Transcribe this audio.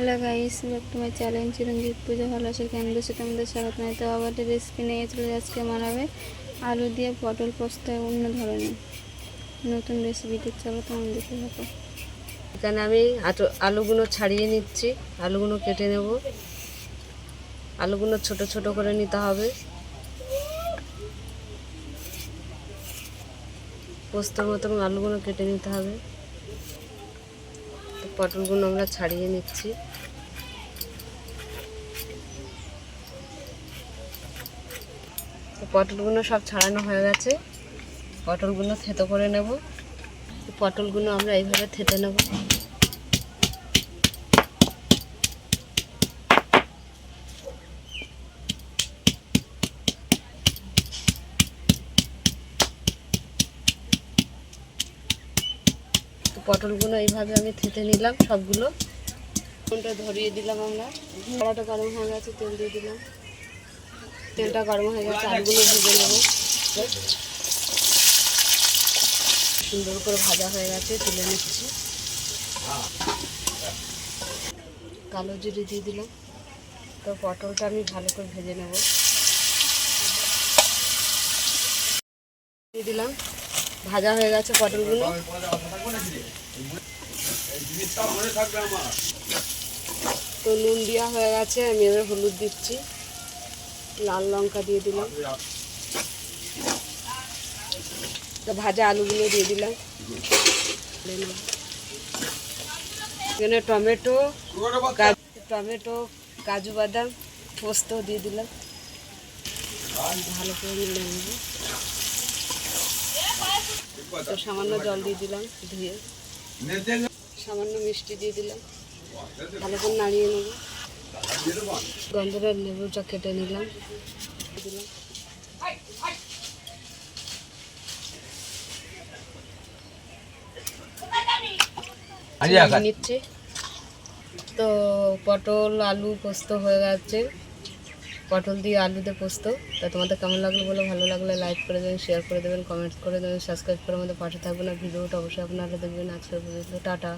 Hello guys back to my challenge Chiranjit পুজো ভালো আছে? কেমন দেশে তোমাদের স্বাগত নাই। তো আবার রেসিপি নিয়ে চলে আজকে মানাবে আলু দিয়ে পটল পোস্ত অন্য ধরনের। নতুন রেসিপিতে চলো তোমার দেখে থাকো এখানে আমি আলুগুলো ছাড়িয়ে নিচ্ছি। আলুগুলো কেটে নেব। আলুগুলো ছোট ছোট করে নিতে হবে। পোস্তর মতন আলুগুলো কেটে নিতে হবে। তো পটলগুলো আমরা ছাড়িয়ে নিচ্ছি। তো পটলগুলো সব ছাড়ানো হয়ে গেছে। পটলগুলো থেতো করে নেব। পটলগুলো আমরা এইভাবে থেতে নেব। তো পটলগুলো এইভাবে আমি থেতে নিলাম সবগুলো। ফোনটা ধরিয়ে দিলাম আমরা। কড়াটা গরম হয়ে গেছে, তেল দিয়ে দিলাম। তেলটা গরম হয়ে গেছে, আলুগুলো ভেজে নেব। সুন্দর করে ভাজা হয়ে গেছে, তুলে নিচ্ছি। কালো জিরে দিয়ে দিলাম। তো পটলটা আমি ভালো করে ভেজে নেব। দিয়ে দিলাম। ভাজা হয়ে গেছে পটলগুলো। তো নুন দেওয়া হয়ে গেছে, আমি এবার হলুদ দিচ্ছি। লাল লঙ্কা দিয়ে দিলাম। তো ভাজা আলুগুলো দিয়ে দিলাম। এখানে টমেটো টমেটো, কাজু বাদাম, পোস্ত দিয়ে দিলাম। ভালো করে নেড়ে নেব। তো সামান্য জল দিয়ে দিলাম ধুয়ে। সামান্য মিষ্টি দিয়ে দিলাম। ভালো করে নাড়িয়ে নেব। গন্ধটা লেবুটা কেটে নিলাম। দিলাম নিচ্ছে। তো পটল আলু পোস্ত হয়ে গেছে। পটল দিয়ে আলুতে পোস্ত। তা তোমাদের কেমন লাগল বলে? ভালো লাগলে লাইক করে দেবেন শেয়ার করে দেবেন কমেন্ট করে দেবেন সাবস্ক্রাইব করে আমাদের পাশে থাকবেন। আর ভিডিওটা অবশ্যই আপনারা দেখবেন। পর্যন্ত। টাটা।